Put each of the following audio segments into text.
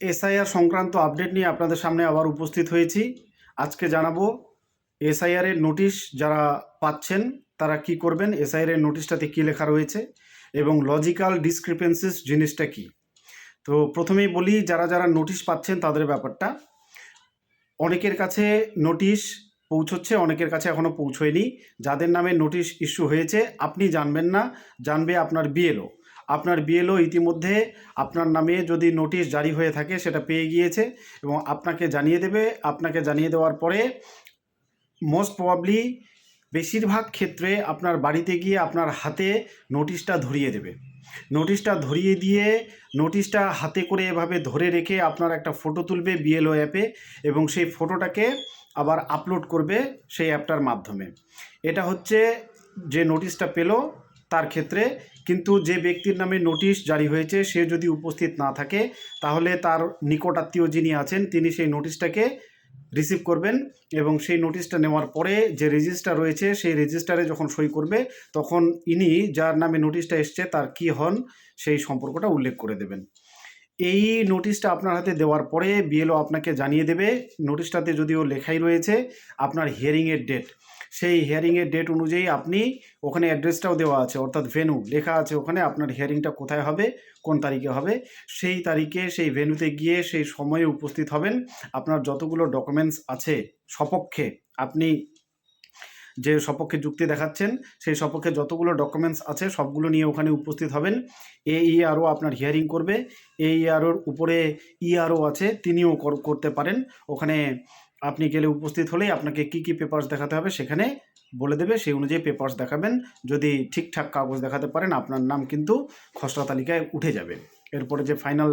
SIR সংক্রান্ত update নিয়ে আপনাদের সামনে আবার উপস্থিত হয়েছি। আজকে জানাব এসআইআর এর নোটিশ যারা পাচ্ছেন, তারা কি করবেন? এসআইআর এর নোটিশটাতে কি লেখা রয়েছে? এবং লজিক্যাল ডিসক্রিপেন্সিস জিনিসটা কি? তো প্রথমেই বলি, যারা যারা নোটিশ পাচ্ছেন তাদের ব্যাপারটা। অনেকের কাছে নোটিশ পৌঁছচ্ছে, অনেকের কাছে এখনও পৌঁছয়নি। যাদের নামে নোটিশ ইস্যু হয়েছে, আপনি জানবেন না। জানবে আপনার বিএলও। আপনার বিএলও ইতিমধ্যে আপনার নামে যদি নোটিশ জারি হয়ে থাকে সেটা পেয়ে গিয়েছে এবং আপনাকে জানিয়ে দেবে। আপনাকে জানিয়ে দেওয়ার পরে মোস্ট প্রবাবলি বেশিরভাগ ক্ষেত্রে আপনার বাড়িতে গিয়ে আপনার হাতে নোটিশটা ধরিয়ে দেবে। নোটিশটা ধরিয়ে দিয়ে নোটিশটা হাতে করে এভাবে ধরে রেখে আপনার একটা ফটো তুলবে বিএলও অ্যাপে এবং সেই ফটোটাকে আবার আপলোড করবে সেই অ্যাপটার মাধ্যমে। এটা হচ্ছে যে নোটিশটা পেল, তার ক্ষেত্রে কিন্তু যে ব্যক্তির নামে নোটিশ জারি হয়েছে, সে যদি উপস্থিত না থাকে, তাহলে তার নিকট আত্মীয় যিনি আছেন, তিনি সেই নোটিশটাকে রিসিভ করবেন এবং সেই নোটিশটা নেওয়ার পরে যে রেজিস্টার রয়েছে, সেই রেজিস্টারে যখন সই করবে, তখন ইনি যার নামে নোটিশটা এসছে, তার কি হন, সেই সম্পর্কটা উল্লেখ করে দেবেন। এই নোটিশটা আপনার হাতে দেওয়ার পরে বিএলও আপনাকে জানিয়ে দেবে। নোটিশটাতে যদিও লেখাই রয়েছে, আপনার হিয়ারিংয়ের ডেট সেই হিয়ারিংয়ের ডেট অনুযায়ী আপনি ওখানে অ্যাড্রেসটাও দেওয়া আছে, অর্থাৎ ভেনু লেখা আছে ওখানে আপনার হিয়ারিংটা কোথায় হবে, কোন তারিখে হবে, সেই তারিখে সেই ভেনুতে গিয়ে সেই সময়ে উপস্থিত হবেন। আপনার যতগুলো ডকুমেন্টস আছে সপক্ষে আপনি যে সপক্ষে যুক্তি দেখাচ্ছেন, সেই সপক্ষে যতগুলো ডকুমেন্টস আছে সবগুলো নিয়ে ওখানে উপস্থিত হবেন। এ ইআরও আপনার হিয়ারিং করবে এ ইআরওর উপরে ইআরও আছে তিনিও কর- করতে পারেন। ওখানে আপনি গেলে উপস্থিত হলেই আপনাকে কি কি পেপারস দেখাতে হবে সেখানে বলে দেবে, সেই অনুযায়ী পেপার্স দেখাবেন। যদি ঠিকঠাক কাগজ দেখাতে পারেন, আপনার নাম কিন্তু খসড়া তালিকায় উঠে যাবে। এরপরে যে ফাইনাল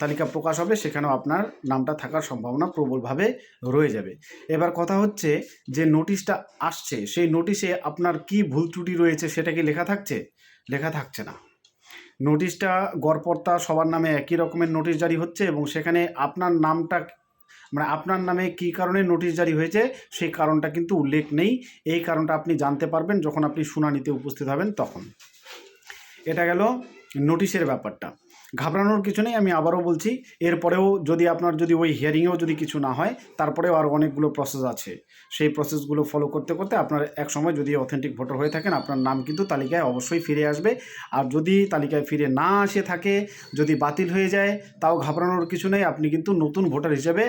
তালিকা প্রকাশ হবে, সেখানেও আপনার নামটা থাকার সম্ভাবনা প্রবলভাবে রয়ে যাবে। এবার কথা হচ্ছে যে নোটিশটা আসছে, সেই নোটিশে আপনার কি ভুল ত্রুটি রয়েছে সেটা কি লেখা থাকছে? লেখা থাকছে না। নোটিশটা গড়পড়তা সবার নামে একই রকমের নোটিশ জারি হচ্ছে এবং সেখানে আপনার নামটা মানে আপনার নামে কী কারণে নোটিশ জারি হয়েছে, সেই কারণটা কিন্তু উল্লেখ নেই। এই কারণটা আপনি জানতে পারবেন যখন আপনি শুনানিতে উপস্থিত হবেন তখন। এটা গেল নোটিশের ব্যাপারটা। ঘাবড়ানোর কিছু নেই, আমি আবারও বলছি, এরপরেও যদি আপনার যদি ওই হিয়ারিংয়েও যদি কিছু না হয়, তারপরেও আরও অনেকগুলো প্রসেস আছে। সেই প্রসেসগুলো ফলো করতে করতে আপনার এক সময় যদি অথেন্টিক ভোটার হয়ে থাকেন, আপনার নাম কিন্তু তালিকায় অবশ্যই ফিরে আসবে। আর যদি তালিকায় ফিরে না আসে থাকে, যদি বাতিল হয়ে যায়, তাও ঘাবড়ানোর কিছু নেই, আপনি কিন্তু নতুন ভোটার হিসেবে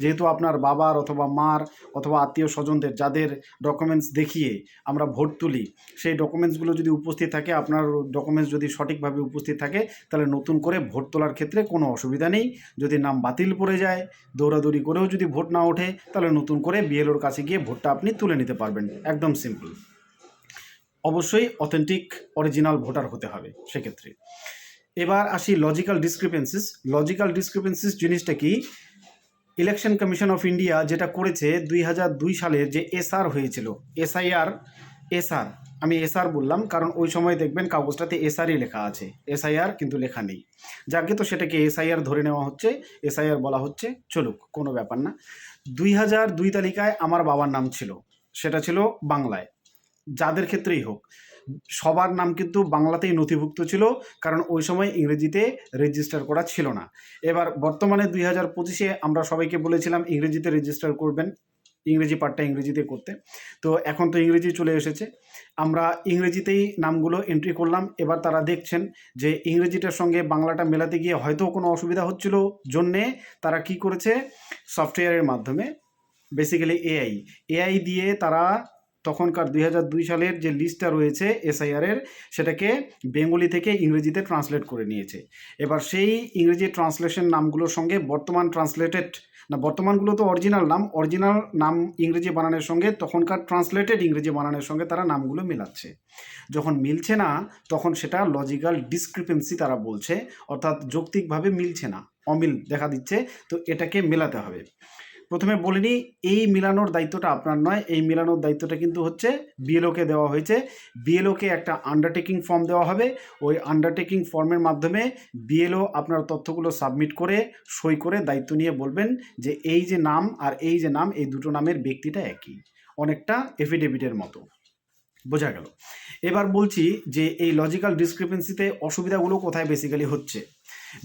যেহেতু আপনার বাবার অথবা মার অথবা আত্মীয় স্বজনদের যাদের ডকুমেন্টস দেখিয়ে আমরা ভোট তুলি, সেই ডকুমেন্টসগুলো যদি উপস্থিত থাকে, আপনার ডকুমেন্টস যদি সঠিকভাবে উপস্থিত থাকে, তাহলে নতুন করে ভোট তোলার ক্ষেত্রে কোনো অসুবিধা নেই। যদি নাম বাতিল পড়ে যায়, দৌড়াদৌড়ি করেও যদি ভোট না ওঠে, তাহলে নতুন করে বিএলওর কাছে গিয়ে ভোটটা আপনি তুলে নিতে পারবেন। একদম সিম্পল অবশ্যই অথেন্টিক অরিজিনাল ভোটার হতে হবে সেক্ষেত্রে। এবার আসি লজিক্যাল ডিসক্রিপেন্সিস লজিক্যাল ডিসক্রিপেন্সিস জিনিসটা কি? ইলেকশন কমিশন অফ ইন্ডিয়া যেটা করেছে দুই হাজার দুই সালে যে এসআর হয়েছিল, এসআইআর, এসআর, আমি এসআর বললাম কারণ ওই সময় দেখবেন কাগজটাতে এসআরই লেখা আছে, এসআইআর কিন্তু লেখা নেই। যাকে তো সেটাকে এসআইআর ধরে নেওয়া হচ্ছে, এসআইআর বলা হচ্ছে, চলুক, কোনো ব্যাপার না। দুই হাজার দুই তালিকায় আমার বাবার নাম ছিল, সেটা ছিল বাংলায়, যাদের ক্ষেত্রেই হোক। সবার নাম কিন্তু বাংলাতেই নথিভুক্ত ছিল, কারণ ওই সময় ইংরেজিতে রেজিস্টার করা ছিল না। এবার বর্তমানে দুই হাজার পঁচিশে আমরা সবাইকে বলেছিলাম ইংরেজিতে রেজিস্টার করবেন, ইংরেজি পার্টটা ইংরেজিতে করতে। তো এখন তো ইংরেজি চলে এসেছে। আমরা ইংরেজিতেই নামগুলো এন্ট্রি করলাম, এবার তারা দেখছেন যে ইংরেজিটার সঙ্গে বাংলাটা মেলাতে গিয়ে হয়তো কোনো অসুবিধা হচ্ছিল জন্যে তারা কি করেছে? সফটওয়্যারের মাধ্যমে বেসিক্যালি এআই এআই দিয়ে তারা তখনকার দুই হাজার দুই সালের যে লিস্টটা রয়েছে এসআইআরের সেটাকে বেঙ্গলি থেকে ইংরেজিতে ট্রান্সলেট করে নিয়েছে। এবার সেই ইংরেজি ট্রান্সলেশন নামগুলোর সঙ্গে বর্তমান ট্রান্সলেটেড না বর্তমানগুলো তো অরিজিনাল নাম অরিজিনাল নাম ইংরেজি বানানোর সঙ্গে তখনকার ট্রান্সলেটেড ইংরেজি বানানোর সঙ্গে তারা নামগুলো মেলাচ্ছে। যখন মিলছে না, তখন সেটা লজিক্যাল ডিসক্রিপেন্সি তারা বলছে, অর্থাৎ যৌক্তিকভাবে মিলছে না, অমিল দেখা দিচ্ছে, তো এটাকে মেলাতে হবে। প্রথমে বলিনি, এই মিলানোর দায়িত্বটা আপনার নয়, এই মিলানোর দায়িত্বটা কিন্তু হচ্ছে বিএলওকে দেওয়া হয়েছে। বিএলওকে একটা আন্ডারটেকিং ফর্ম দেওয়া হবে। ওই আন্ডারটেকিং ফর্মের মাধ্যমে বিএলও আপনার তথ্যগুলো সাবমিট করে, সই করে দায়িত্ব নিয়ে বলবেন যে এই যে নাম আর এই যে নাম, এই দুটো নামের ব্যক্তিটা একই। অনেকটা এফিডেভিটের মতো। বোঝা গেল। এবার বলছি যে এই লজিক্যাল ডিসক্রিপেন্সিতে অসুবিধাগুলো কোথায় বেসিক্যালি হচ্ছে?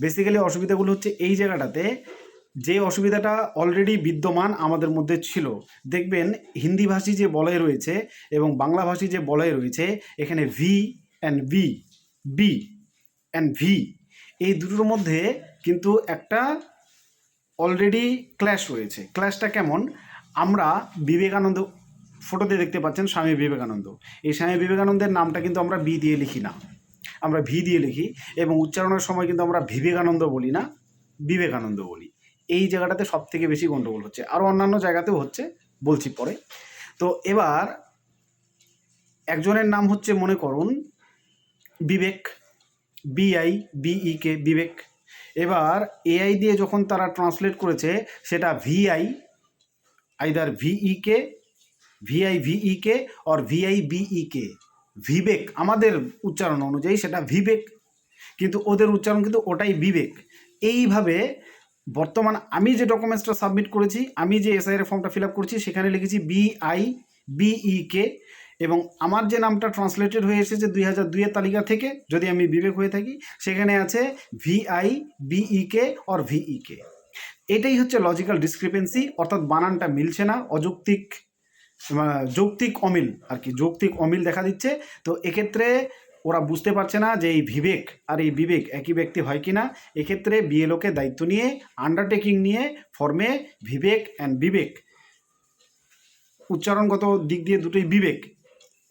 বেসিক্যালি অসুবিধাগুলো হচ্ছে এই জায়গাটাতে যে অসুবিধাটা অলরেডি বিদ্যমান আমাদের মধ্যে ছিল। দেখবেন হিন্দিভাষী যে বলয় রয়েছে এবং বাংলাভাষী যে বলয় রয়েছে, এখানে V and B B and V এই দুটোর মধ্যে কিন্তু একটা অলরেডি ক্ল্যাশ রয়েছে। ক্ল্যাশটা কেমন? আমরা বিবেকানন্দ ফটোতে দেখতে পাচ্ছেন স্বামী বিবেকানন্দ। এই স্বামী বিবেকানন্দের নামটা কিন্তু আমরা বি দিয়ে লিখি না। আমরা ভি দিয়ে লিখি এবং উচ্চারণের সময় কিন্তু আমরা বিবেকানন্দ বলি না, বিবেকানন্দ বলি। এই জায়গাটাতে সব থেকে বেশি গণ্ডগোল হচ্ছে। আরও অন্যান্য জায়গাতেও হচ্ছে, বলছি পরে। তো এবার একজনের নাম হচ্ছে, মনে করুন, বিবেক বিআই বিই কে বিবেক। এবার এআই দিয়ে যখন তারা ট্রান্সলেট করেছে, সেটা VI either VE K VI VE K or VI BE K Vivek আমাদের উচ্চারণ অনুযায়ী সেটা ভিবেক কিন্তু ওদের উচ্চারণ কিন্তু ওটাই বিবেক। এইভাবে বর্তমান আমি যে ডকুমেন্টসটা সাবমিট করেছি, আমি যে এসআইআর ফর্মটা ফিল আপ করেছি, সেখানে লিখেছি বিআই বিই কে এবং আমার যে নামটা ট্রান্সলেটেড হয়ে এসেছে দুই হাজার দুইয়ের তালিকা থেকে, যদি আমি বিবেক হয়ে থাকি, সেখানে আছে ভিআই বিই কে অর ভিই কে এটাই হচ্ছে লজিক্যাল ডিসক্রিপেন্সি অর্থাৎ বানানটা মিলছে না, অযৌক্তিক যৌক্তিক অমিল আর কি, যৌক্তিক অমিল দেখা দিচ্ছে। তো এক্ষেত্রে ওরা বুঝতে পারছে না যে এই বিবেক আর এই বিবেক একই ব্যক্তি হয় কি না এক্ষেত্রে বিএলওকে দায়িত্ব নিয়ে আন্ডারটেকিং নিয়ে ফর্মে বিবেক অ্যান্ড বিবেক, উচ্চারণগত দিক দিয়ে দুটোই বিবেক।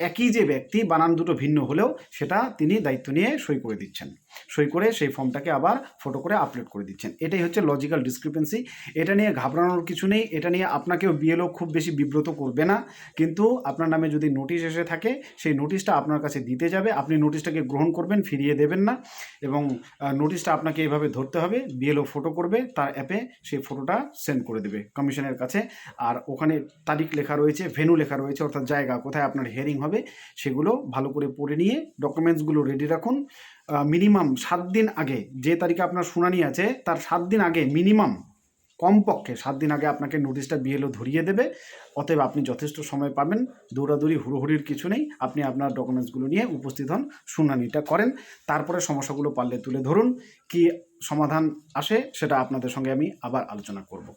একই যে ব্যক্তি বানান দুটো ভিন্ন হলেও সেটা তিনি দায়িত্ব নিয়ে সই করে দিচ্ছেন। সই করে সেই ফর্মটাকে আবার ফটো করে আপলোড করে দিচ্ছেন। এটাই হচ্ছে লজিক্যাল ডিসক্রিপেন্সি এটা নিয়ে ঘাবড়ানোর কিছু নেই। এটা নিয়ে আপনাকেও বিএলও খুব বেশি বিব্রত করবে না। কিন্তু আপনার নামে যদি নোটিশ এসে থাকে, সেই নোটিশটা আপনার কাছে দিতে যাবে। আপনি নোটিশটাকে গ্রহণ করবেন, ফিরিয়ে দেবেন না। এবং নোটিশটা আপনাকে এভাবে ধরতে হবে। বিএলও ফটো করবে, তার অ্যাপে সেই ফটোটা সেন্ড করে দেবে কমিশনের কাছে। আর ওখানে তারিখ লেখা রয়েছে ভেনু লেখা রয়েছে, অর্থাৎ জায়গা কোথায় আপনার হেয়ারিং হবে, সেগুলো ভালো করে পড়ে নিয়ে ডকুমেন্টসগুলো রেডি রাখুন। মিনিমাম সাত দিন আগে যে তারিখে আপনার শুনানি আছে, তার সাত দিন আগে মিনিমাম কমপক্ষে সাত দিন আগে আপনাকে নোটিশটা বিএলও ধরিয়ে দেবে। অতএব আপনি যথেষ্ট সময় পাবেন, দৌড়াদৌড়ি, হুড়োহুড়ির কিছু নেই। আপনি আপনার ডকুমেন্টসগুলো নিয়ে উপস্থিত হন, শুনানিটা করেন। তারপরে সমস্যাগুলো পারলে তুলে ধরুন, কি সমাধান আসে সেটা আপনাদের সঙ্গে আমি আবার আলোচনা করব।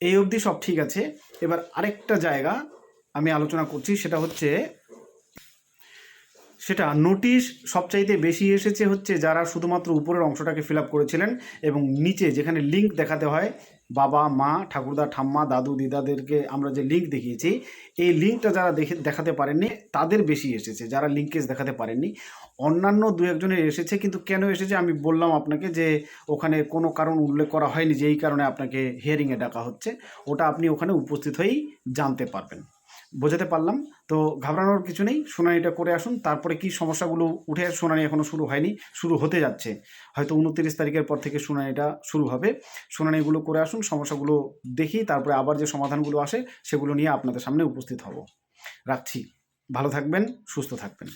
এই অবধি সব ঠিক আছে। এবার আরেকটা জায়গা আমি আলোচনা করছি, সেটা হচ্ছে সেটা নোটিশ সবচাইতে বেশি এসেছে হচ্ছে যারা শুধুমাত্র উপরের অংশটাকে ফিল করেছিলেন এবং নিচে যেখানে লিঙ্ক দেখাতে হয়, বাবা, মা, ঠাকুরদা, ঠাম্মা, দাদু, দিদাদেরকে আমরা যে লিঙ্ক দেখিয়েছি, এই লিঙ্কটা যারা দেখে, দেখাতে পারেননি, তাদের বেশি এসেছে। যারা লিঙ্কেজ দেখাতে পারেননি, অন্যান্য দু একজনের এসেছে, কিন্তু কেন এসেছে আমি বললাম আপনাকে যে ওখানে কোনো কারণ উল্লেখ করা হয়নি যে এই কারণে আপনাকে হিয়ারিংয়ে ডাকা হচ্ছে। ওটা আপনি ওখানে উপস্থিত হয়েই জানতে পারবেন। বোঝাতে পারলাম। তো ঘাবড়ানোর কিছু নেই, শুনানিটা করে আসুন। তারপরে কি সমস্যাগুলো উঠে শুনানি এখনও শুরু হয়নি, শুরু হতে যাচ্ছে। হয়তো উনত্রিশ তারিখের পর থেকে শুনানিটা শুরু হবে। শুনানিগুলো করে আসুন, সমস্যাগুলো দেখি, তারপরে আবার যে সমাধানগুলো আসে, সেগুলো নিয়ে আপনাদের সামনে উপস্থিত হব। রাখছি। ভালো থাকবেন, সুস্থ থাকবেন।